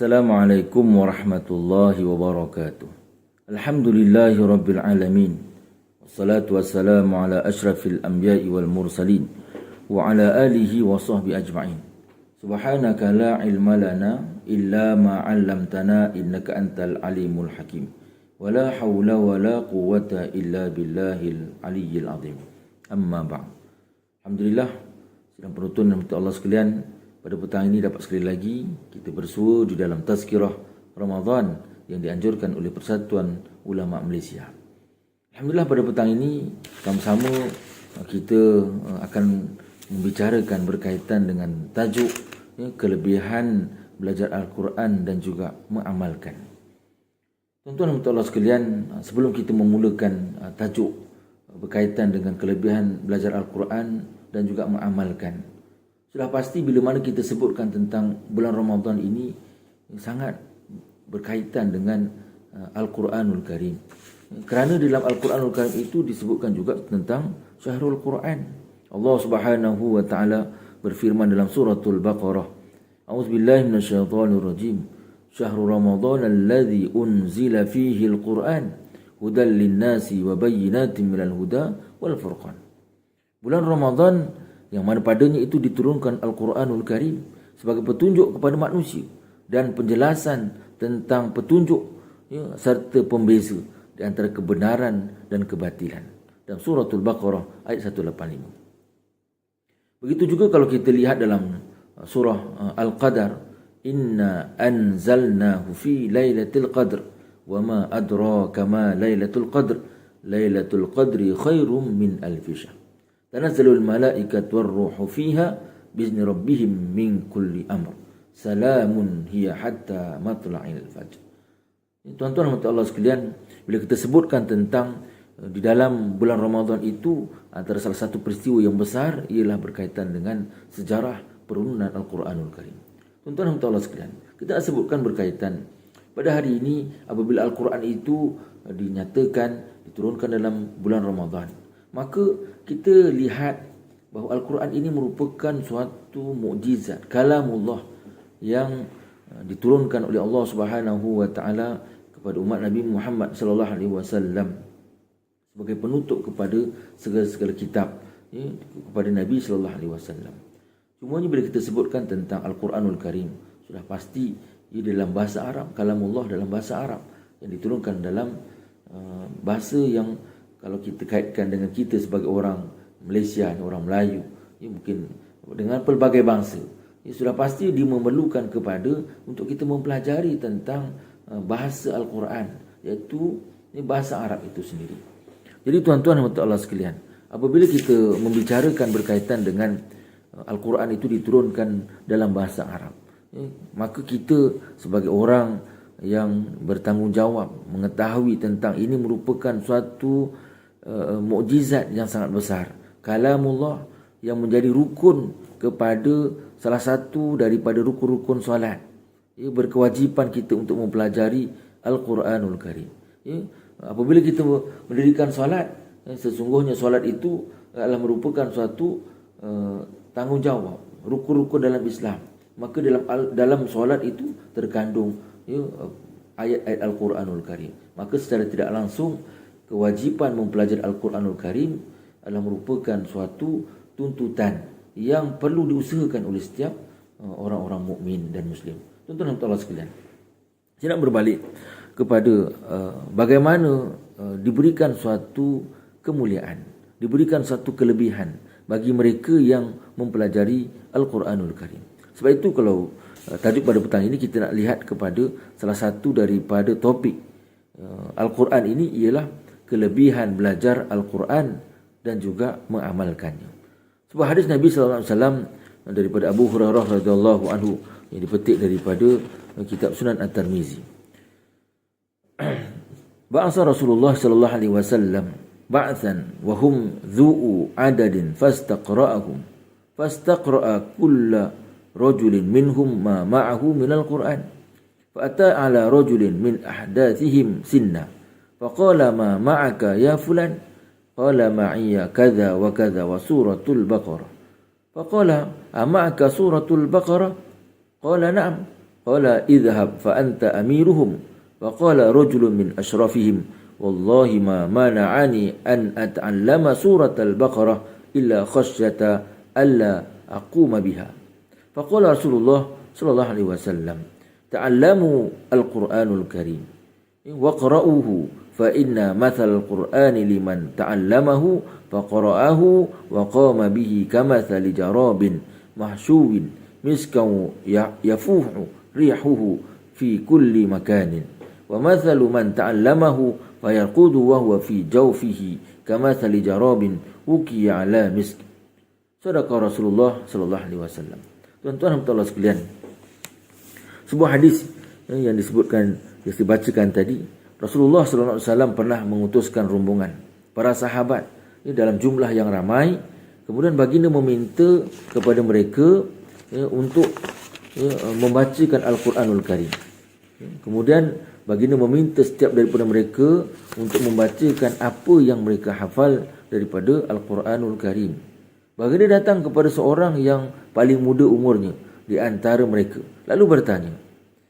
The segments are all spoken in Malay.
Assalamualaikum warahmatullahi wabarakatuh. Alhamdulillahi rabbil alamin. Wassalatu wassalamu ala ashrafil anbiya'i wal mursalin wa ala alihi wa sahbihi ajma'in. Subhanaka la ilma lana illa ma 'allamtana innaka antal alimul hakim. Wa la hawla wa la quwwata illa billahil aliyyil azim. Amma ba'd. Alhamdulillah sedang penonton dan Allah sekalian, pada petang ini dapat sekali lagi kita bersua di dalam tazkirah Ramadan yang dianjurkan oleh Persatuan Ulama Malaysia. Alhamdulillah pada petang ini sama-sama kita uh, akan membicarakan berkaitan dengan tajuk ya, kelebihan belajar Al-Quran dan juga mengamalkan. Tuan-tuan dan Allah sekalian, uh, sebelum kita memulakan uh, tajuk berkaitan dengan kelebihan belajar Al-Quran dan juga mengamalkan, sudah pasti bila mana kita sebutkan tentang bulan Ramadan ini sangat berkaitan dengan uh, Al-Quranul Karim. Kerana dalam Al-Quranul Karim itu disebutkan juga tentang Syahrul Quran. Allah Subhanahu wa taala berfirman dalam suratul Baqarah. A'udzubillahi minasyaitonir rajim. Syahrul Ramadan alladzi unzila fihi al-Quran hudan lin-nasi wa bayyinatin minal huda wal furqan. Bulan Ramadan yang mana padanya itu diturunkan Al-Quranul Karim sebagai petunjuk kepada manusia dan penjelasan tentang petunjuk ya, serta pembeza di antara kebenaran dan kebatilan. Dalam suratul Baqarah ayat 185. Begitu juga kalau kita lihat dalam uh, surah uh, Al-Qadar, Inna anzalnahu fi lailatul qadr wa ma adraka ma lailatul qadr lailatul qadri khairum min alfisha tanazzalul malaikat warruhu fiha bizni rabbihim min kulli amr. Salamun hiya hatta matla'il fajr. Tuan-tuan dan Allah sekalian bila kita sebutkan tentang eh, di dalam bulan Ramadan itu antara salah satu peristiwa yang besar ialah berkaitan dengan sejarah perununan Al-Quranul Karim. Tuan-tuan dan Allah sekalian, kita sebutkan berkaitan. Pada hari ini apabila Al-Quran itu eh, dinyatakan diturunkan dalam bulan Ramadan maka kita lihat bahawa Al-Quran ini merupakan suatu mukjizat kalamullah yang uh, diturunkan oleh Allah Subhanahu wa taala kepada umat Nabi Muhammad sallallahu alaihi wasallam sebagai penutup kepada segala-segala kitab ya, kepada Nabi sallallahu alaihi wasallam. Cumanya bila kita sebutkan tentang Al-Quranul Karim sudah pasti ia dalam bahasa Arab kalamullah dalam bahasa Arab yang diturunkan dalam uh, bahasa yang kalau kita kaitkan dengan kita sebagai orang Malaysia, orang Melayu, ya mungkin dengan pelbagai bangsa, ya sudah pasti dia memerlukan kepada untuk kita mempelajari tentang uh, bahasa Al-Quran, iaitu ini bahasa Arab itu sendiri. Jadi tuan-tuan dan Allah sekalian, apabila kita membicarakan berkaitan dengan uh, Al-Quran itu diturunkan dalam bahasa Arab, ya, maka kita sebagai orang yang bertanggungjawab mengetahui tentang ini merupakan suatu uh, mukjizat yang sangat besar. Kalamullah yang menjadi rukun kepada salah satu daripada rukun-rukun solat. Ia berkewajipan kita untuk mempelajari Al-Quranul Karim. Ya, apabila kita mendirikan solat, ya, sesungguhnya solat itu adalah merupakan suatu uh, tanggungjawab rukun-rukun dalam Islam. Maka dalam dalam solat itu terkandung ya, ayat-ayat Al-Quranul Karim. Maka secara tidak langsung kewajipan mempelajari Al-Quranul Karim adalah merupakan suatu tuntutan yang perlu diusahakan oleh setiap uh, orang-orang mukmin dan muslim. Tuan-tuan dan Allah sekalian. Saya nak berbalik kepada uh, bagaimana uh, diberikan suatu kemuliaan, diberikan suatu kelebihan bagi mereka yang mempelajari Al-Quranul Karim. Sebab itu kalau tajuk pada petang ini kita nak lihat kepada salah satu daripada topik Al-Quran ini ialah kelebihan belajar Al-Quran dan juga mengamalkannya. Sebuah hadis Nabi sallallahu alaihi wasallam daripada Abu Hurairah radhiyallahu anhu yang dipetik daripada kitab Sunan At-Tirmizi. Ba'sa Rasulullah sallallahu alaihi wasallam ba'than wa hum dhu'u adadin fastaqra'ahum fastaqra'a kulla rajulin minhum ma ma'ahu min al-Qur'an fa ata ala rajulin min ahdathihim sinna فقال ما معك يا فلان؟ قال معي كذا وكذا وسورة البقرة. فقال أمعك سورة البقرة؟ قال نعم. قال اذهب فأنت أميرهم. وقال رجل من أشرفهم والله ما منعني أن أتعلم سورة البقرة إلا خشية ألا أقوم بها. فقال رسول الله صلى الله عليه وسلم تعلموا القرآن الكريم. واقرأوه qara'uhu fa inna mathal al-qur'ani liman ta'allamahu fa qara'ahu wa qama bihi kamathali jarabin mahshuwin miskan ya-, yafuhu rihuhu fi kulli makanin wa mathalu man ta'allamahu fa yarqudu wa huwa fi jawfihi kamathali jarabin ukiya ala misk sadaqa Rasulullah sallallahu alaihi wasallam tuan-tuan dan sekalian sebuah hadis eh, yang disebutkan yang dibacakan tadi Rasulullah wasallam pernah mengutuskan rombongan para sahabat ini dalam jumlah yang ramai kemudian baginda meminta kepada mereka ya, untuk ya, membacakan Al-Quranul Karim. Kemudian baginda meminta setiap daripada mereka untuk membacakan apa yang mereka hafal daripada Al-Quranul Karim. Baginda datang kepada seorang yang paling muda umurnya di antara mereka. Lalu bertanya,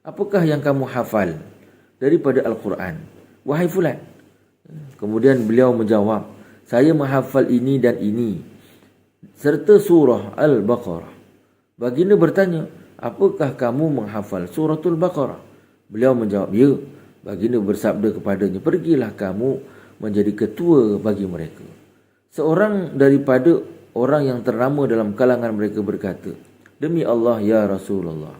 apakah yang kamu hafal daripada Al-Quran? Wahai fulan. Kemudian beliau menjawab, saya menghafal ini dan ini serta surah Al-Baqarah. Baginda bertanya, apakah kamu menghafal suratul Baqarah? Beliau menjawab, ya. Baginda bersabda kepadanya, pergilah kamu menjadi ketua bagi mereka. Seorang daripada orang yang ternama dalam kalangan mereka berkata, Demi Allah ya Rasulullah,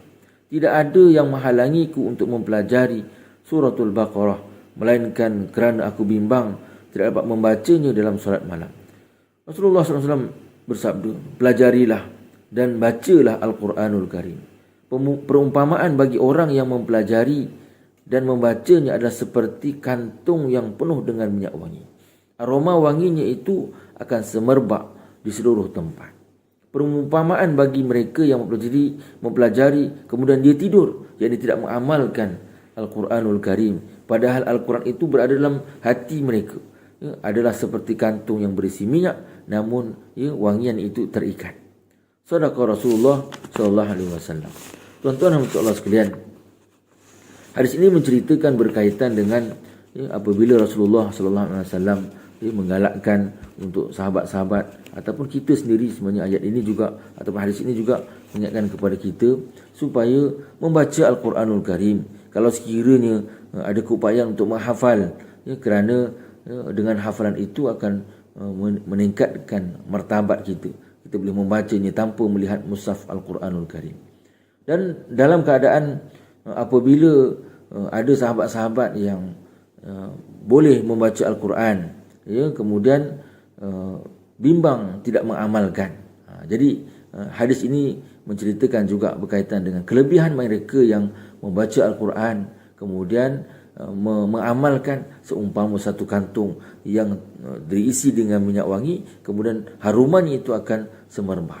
tidak ada yang menghalangiku untuk mempelajari suratul Baqarah, melainkan kerana aku bimbang tidak dapat membacanya dalam solat malam. Rasulullah SAW bersabda, pelajarilah dan bacalah Al-Quranul Karim perumpamaan bagi orang yang mempelajari dan membacanya adalah seperti kantung yang penuh dengan minyak wangi. Aroma wanginya itu akan semerbak di seluruh tempat. Perumpamaan bagi mereka yang mempelajari, mempelajari kemudian dia tidur, dia tidak mengamalkan Al-Quranul Karim. Padahal Al-Quran itu berada dalam hati mereka. Ya, adalah seperti kantung yang berisi minyak, namun ya, wangian itu terikat. Sadaqah Rasulullah sallallahu alaihi wasallam. Tuan-tuan dan Allah sekalian. Hadis ini menceritakan berkaitan dengan ya, apabila Rasulullah wasallam ya, menggalakkan untuk sahabat-sahabat ataupun kita sendiri sebenarnya ayat ini juga ataupun hadis ini juga mengingatkan kepada kita supaya membaca Al-Quranul Karim. Kalau sekiranya ya, ada keupayaan untuk menghafal ya, kerana ya, dengan hafalan itu akan uh, meningkatkan martabat kita kita boleh membacanya tanpa melihat mushaf Al-Quranul Karim. Dan dalam keadaan uh, apabila ada sahabat-sahabat yang boleh membaca Al-Quran, ya, kemudian bimbang tidak mengamalkan. Ha, jadi hadis ini menceritakan juga berkaitan dengan kelebihan mereka yang membaca Al-Quran, kemudian mengamalkan seumpama satu kantung yang diisi dengan minyak wangi kemudian harumannya itu akan semerbak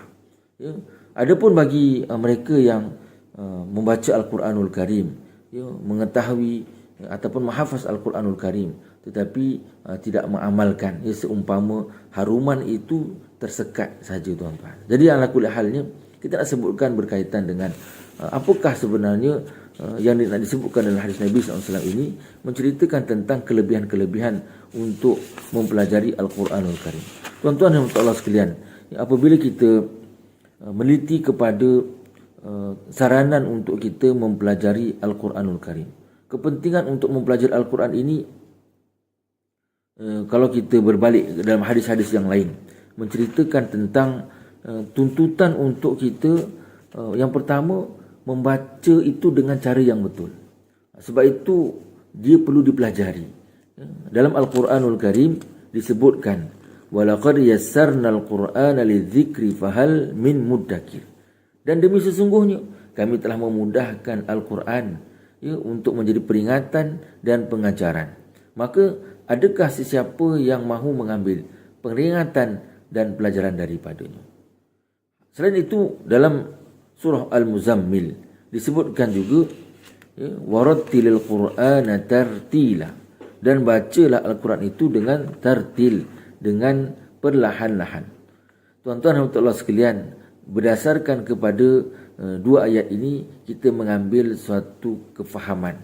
ya Adapun bagi uh, mereka yang uh, membaca Al-Quranul Karim, ya, mengetahui ya, ataupun menghafaz Al-Quranul Karim tetapi uh, tidak mengamalkan ya, seumpama haruman itu tersekat saja tuan-tuan. Jadi ala kulli halnya kita nak sebutkan berkaitan dengan uh, apakah sebenarnya uh, yang nak disebutkan dalam hadis Nabi SAW ini menceritakan tentang kelebihan-kelebihan untuk mempelajari Al-Quranul Karim. Tuan-tuan dan Allah sekalian, apabila kita Uh, meneliti kepada uh, saranan untuk kita mempelajari Al-Quranul Karim. Kepentingan untuk mempelajari Al-Quran ini kalau kita berbalik dalam hadis-hadis yang lain menceritakan tentang tuntutan untuk kita yang pertama membaca itu dengan cara yang betul. Sebab itu dia perlu dipelajari. Dalam Al-Quranul Karim disebutkan walaqad yassarna al-qur'ana lidzikri fahal min muddakir dan demi sesungguhnya kami telah memudahkan al-Quran ya untuk menjadi peringatan dan pengajaran maka adakah sesiapa yang mahu mengambil peringatan dan pelajaran daripadanya selain itu dalam surah al-muzammil disebutkan juga ya warattilil qur'ana tartila dan bacalah al-Quran itu dengan tartil dengan perlahan-lahan. Tuan-tuan dan tuan sekalian, berdasarkan kepada uh, dua ayat ini kita mengambil suatu kefahaman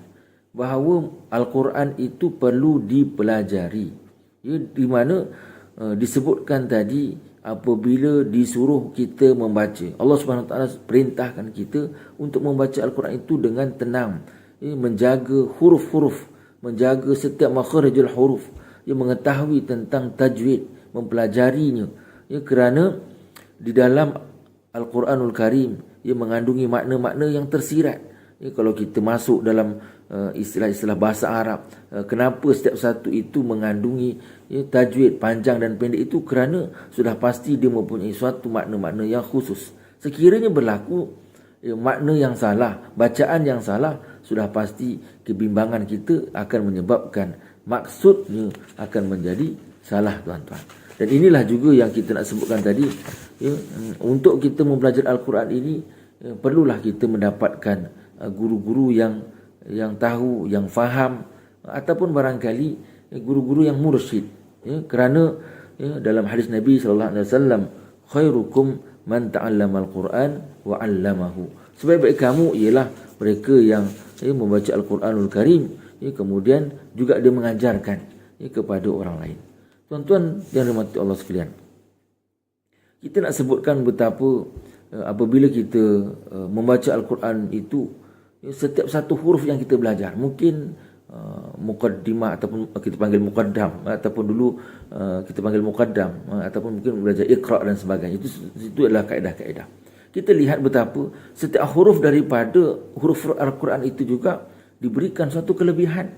bahawa Al-Quran itu perlu dipelajari. Ya, di mana uh, disebutkan tadi apabila disuruh kita membaca. Allah Subhanahu taala perintahkan kita untuk membaca Al-Quran itu dengan tenang, menjaga huruf-huruf, menjaga setiap makharijul huruf, ya, mengetahui tentang tajwid, mempelajarinya. Ya, kerana di dalam Al-Quranul Karim ia mengandungi makna-makna yang tersirat. Ya, kalau kita masuk dalam uh, istilah-istilah bahasa Arab, uh, kenapa setiap satu itu mengandungi ya, tajwid panjang dan pendek itu kerana sudah pasti dia mempunyai suatu makna-makna yang khusus. Sekiranya berlaku ya, makna yang salah, bacaan yang salah, sudah pasti kebimbangan kita akan menyebabkan maksudnya akan menjadi salah tuan-tuan. Dan inilah juga yang kita nak sebutkan tadi ya, untuk kita mempelajari al-Quran ini ya, perlulah kita mendapatkan guru-guru yang yang tahu, yang faham ataupun barangkali ya, guru-guru yang mursyid ya, kerana ya, dalam hadis Nabi sallallahu alaihi wasallam khairukum man ta'allama al-Quran wa 'allamahu. Sebaik-baik kamu ialah mereka yang ya, membaca Al-Quranul Karim ya, kemudian juga dia mengajarkan ya, kepada orang lain. Tuan-tuan yang dirahmati Allah sekalian. Kita nak sebutkan betapa uh, apabila kita membaca Al-Quran itu setiap satu huruf yang kita belajar mungkin uh, mukaddimah ataupun kita panggil mukaddam ataupun dulu uh, kita panggil mukaddam uh, ataupun mungkin belajar iqra dan sebagainya itu itu adalah kaedah-kaedah. Kita lihat betapa setiap huruf daripada huruf Al-Quran itu juga diberikan satu kelebihan.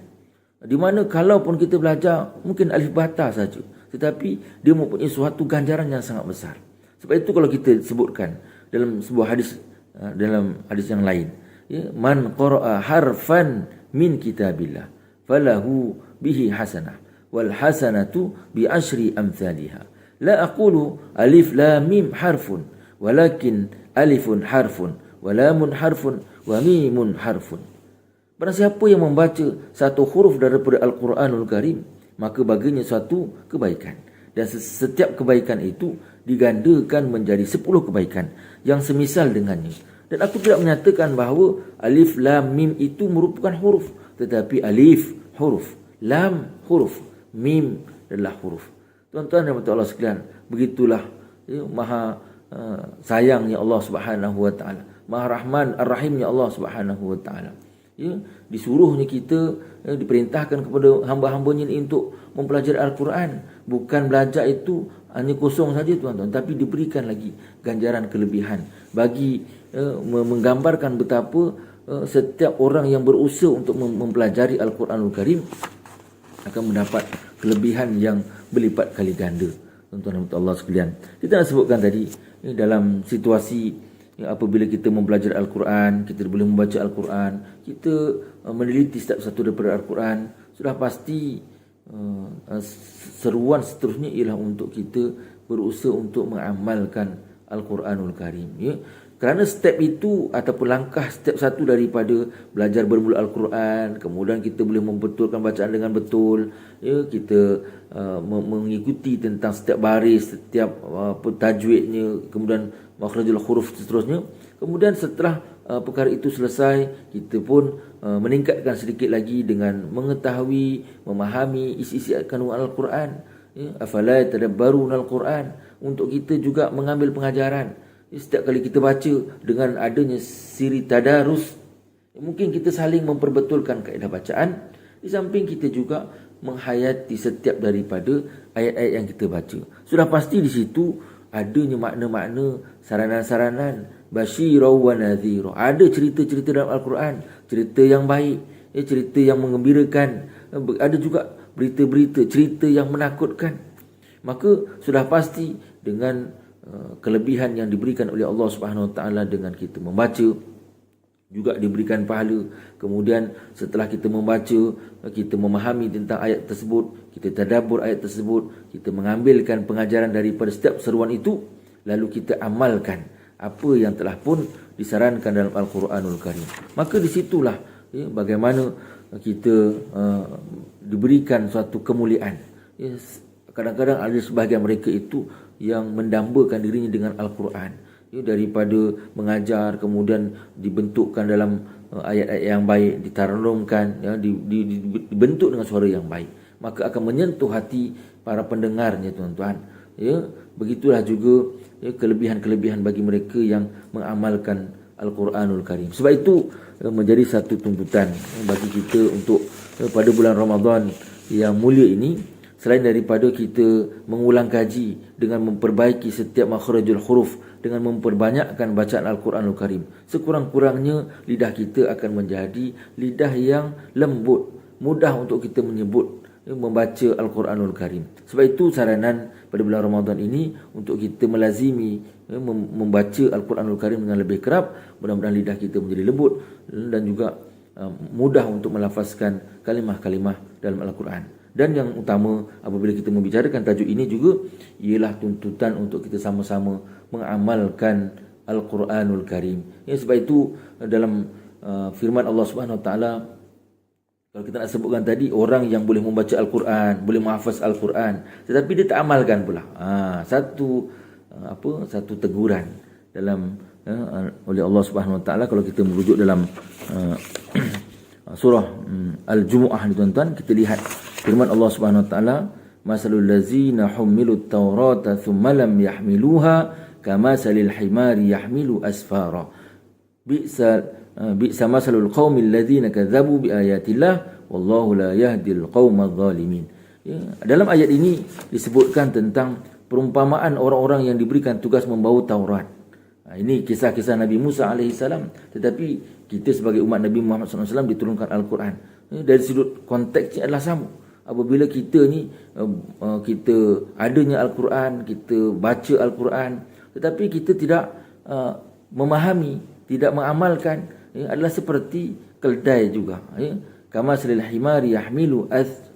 Di mana kalaupun kita belajar mungkin alif bata saja. Tetapi dia mempunyai suatu ganjaran yang sangat besar. Sebab itu kalau kita sebutkan dalam sebuah hadis uh, dalam hadis yang lain. Ya, man qara'a harfan min kitabillah falahu bihi hasanah wal hasanatu bi ashri amthaliha. La aqulu alif lam mim harfun walakin alifun harfun wa lamun harfun wa mimun harfun. Barang siapa yang membaca satu huruf daripada Al-Quranul Karim, maka baginya suatu kebaikan. Dan setiap kebaikan itu digandakan menjadi sepuluh kebaikan yang semisal dengannya. Dan aku tidak menyatakan bahawa alif, lam, mim itu merupakan huruf. Tetapi alif huruf, lam huruf, mim adalah huruf. Tuan-tuan dan Allah sekalian, begitulah ya, maha uh, sayangnya Allah Subhanahu Wa Taala. Maha Rahman Ar-Rahimnya Allah Subhanahu Wa Taala ya disuruhnya kita ya, diperintahkan kepada hamba-hambanya ini untuk mempelajari al-Quran bukan belajar itu hanya kosong saja tuan-tuan tapi diberikan lagi ganjaran kelebihan bagi menggambarkan betapa ya, setiap orang yang berusaha untuk mempelajari al-Quranul Karim akan mendapat kelebihan yang berlipat kali ganda tuan-tuan dan Allah sekalian kita nak sebutkan tadi ya, dalam situasi Ya, apabila kita mempelajari Al-Quran, kita boleh membaca Al-Quran, kita uh, meneliti setiap satu daripada Al-Quran, sudah pasti uh, seruan seterusnya ialah untuk kita berusaha untuk mengamalkan Al-Quranul Karim. Ya. Kerana step itu ataupun langkah step satu daripada belajar bermula Al-Quran, kemudian kita boleh membetulkan bacaan dengan betul, ya, kita uh, mengikuti tentang setiap baris, setiap uh, tajwidnya, kemudian makhrajul huruf seterusnya. Kemudian setelah uh, perkara itu selesai, kita pun uh, meningkatkan sedikit lagi dengan mengetahui, memahami isi-isi kandungan Al-Quran. Ya, afala tadabbarun Al-Quran untuk kita juga mengambil pengajaran. Setiap kali kita baca dengan adanya siri tadarus, mungkin kita saling memperbetulkan kaedah bacaan. Di samping kita juga menghayati setiap daripada ayat-ayat yang kita baca. Sudah pasti di situ adanya makna-makna saranan-saranan. Basyirau wa nadhira ada cerita-cerita dalam al-Quran. Cerita yang baik. Ya cerita yang mengembirakan. Ada juga berita-berita cerita yang menakutkan. Maka sudah pasti dengan kelebihan yang diberikan oleh Allah Subhanahu taala dengan kita membaca juga diberikan pahala. Kemudian setelah kita membaca kita memahami tentang ayat tersebut kita tadabbur ayat tersebut kita mengambilkan pengajaran daripada setiap seruan itu lalu kita amalkan apa yang telah pun disarankan dalam al-Quranul Karim. Maka disitulah ya, bagaimana kita uh, diberikan suatu kemuliaan. Ya, kadang-kadang ada sebahagian mereka itu yang mendambakan dirinya dengan al-Quran. Ya, daripada mengajar kemudian dibentukkan dalam uh, ayat-ayat yang baik ditarlumkan ya di, di, di, dibentuk dengan suara yang baik. Maka akan menyentuh hati para pendengarnya tuan-tuan. Ya begitulah juga ya, kelebihan-kelebihan bagi mereka yang mengamalkan Al-Quranul Karim. Sebab itu ya, menjadi satu tuntutan ya, bagi kita untuk ya, pada bulan Ramadan yang mulia ini Selain daripada kita mengulang kaji dengan memperbaiki setiap makhrajul huruf dengan memperbanyakkan bacaan Al-Quranul Karim. Sekurang-kurangnya lidah kita akan menjadi lidah yang lembut, mudah untuk kita menyebut ya, membaca Al-Quranul Karim. Sebab itu saranan pada bulan Ramadan ini untuk kita melazimi ya, membaca Al-Quranul Karim dengan lebih kerap. Mudah-mudahan lidah kita menjadi lembut dan juga uh, mudah untuk melafazkan kalimah-kalimah dalam Al-Quran. Dan yang utama apabila kita membicarakan tajuk ini juga ialah tuntutan untuk kita sama-sama mengamalkan Al-Quranul Karim. Ya, sebab itu dalam uh, firman Allah Subhanahu Wa Taala kalau kita nak sebutkan tadi orang yang boleh membaca Al-Quran, boleh menghafaz Al-Quran tetapi dia tak amalkan pula. Ha, satu uh, apa satu teguran dalam uh, oleh Allah Subhanahu Wa Taala kalau kita merujuk dalam uh, surah um, Al-Jumuah ni tuan-tuan kita lihat Firman Allah Subhanahu wa taala, "Masalul ladzina humilut Taurata thumma lam yahmiluha kamasalil himari yahmilu asfara." Bi'sa uh, bi'sa masalul qaumil ladzina kadzabu biayatillah wallahu la yahdil qaumadh dhalimin. Ya, dalam ayat ini disebutkan tentang perumpamaan orang-orang yang diberikan tugas membawa Taurat. Ha, ini kisah-kisah Nabi Musa alaihissalam. Tetapi kita sebagai umat Nabi Muhammad SAW diturunkan Al-Quran. Dari sudut konteksnya adalah sama apabila kita ni uh, uh, kita adanya al-Quran, kita baca al-Quran tetapi kita tidak uh, memahami, tidak mengamalkan adalah seperti keldai juga ya. Kama salil himari yahmilu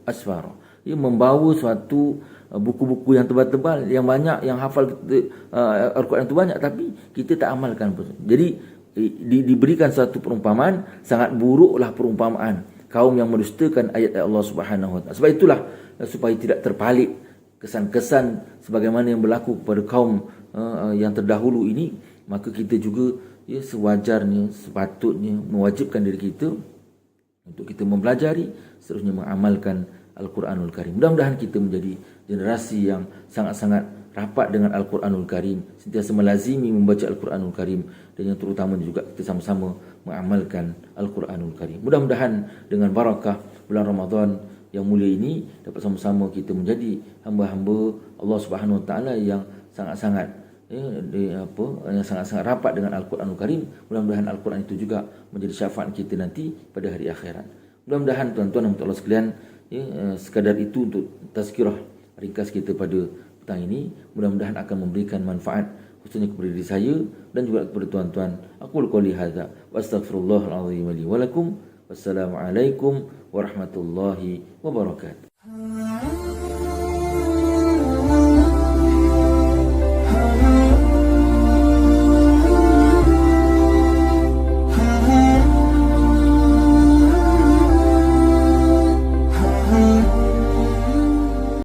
asfara. Ya, membawa suatu buku-buku yang tebal-tebal yang banyak yang hafal uh, al-Quran itu banyak tapi kita tak amalkan pun. Jadi di, diberikan satu perumpamaan sangat buruklah perumpamaan kaum yang mendustakan ayat-ayat Allah Subhanahu Wa. Sebab itulah eh, supaya tidak terpalit kesan-kesan sebagaimana yang berlaku kepada kaum uh, yang terdahulu ini, maka kita juga ya sewajarnya sepatutnya mewajibkan diri kita untuk kita mempelajari seterusnya mengamalkan Al-Quranul Karim. Mudah-mudahan kita menjadi generasi yang sangat-sangat rapat dengan Al-Quranul Karim, sentiasa melazimi membaca Al-Quranul Karim dan yang terutama juga kita sama-sama mengamalkan Al-Quranul Karim. Mudah-mudahan dengan barakah bulan Ramadan yang mulia ini dapat sama-sama kita menjadi hamba-hamba Allah Subhanahu Wa Taala yang sangat-sangat ya, di, apa yang sangat-sangat rapat dengan Al-Quranul Karim. Mudah-mudahan Al-Quran itu juga menjadi syafaat kita nanti pada hari akhirat. Mudah-mudahan tuan-tuan dan Allah sekalian ya, eh, sekadar itu untuk tazkirah ringkas kita pada petang ini mudah-mudahan akan memberikan manfaat khususnya kepada diri saya dan juga kepada tuan-tuan. Aku qouli hadza wa astaghfirullahal azim li wa lakum. Wassalamualaikum warahmatullahi wabarakatuh.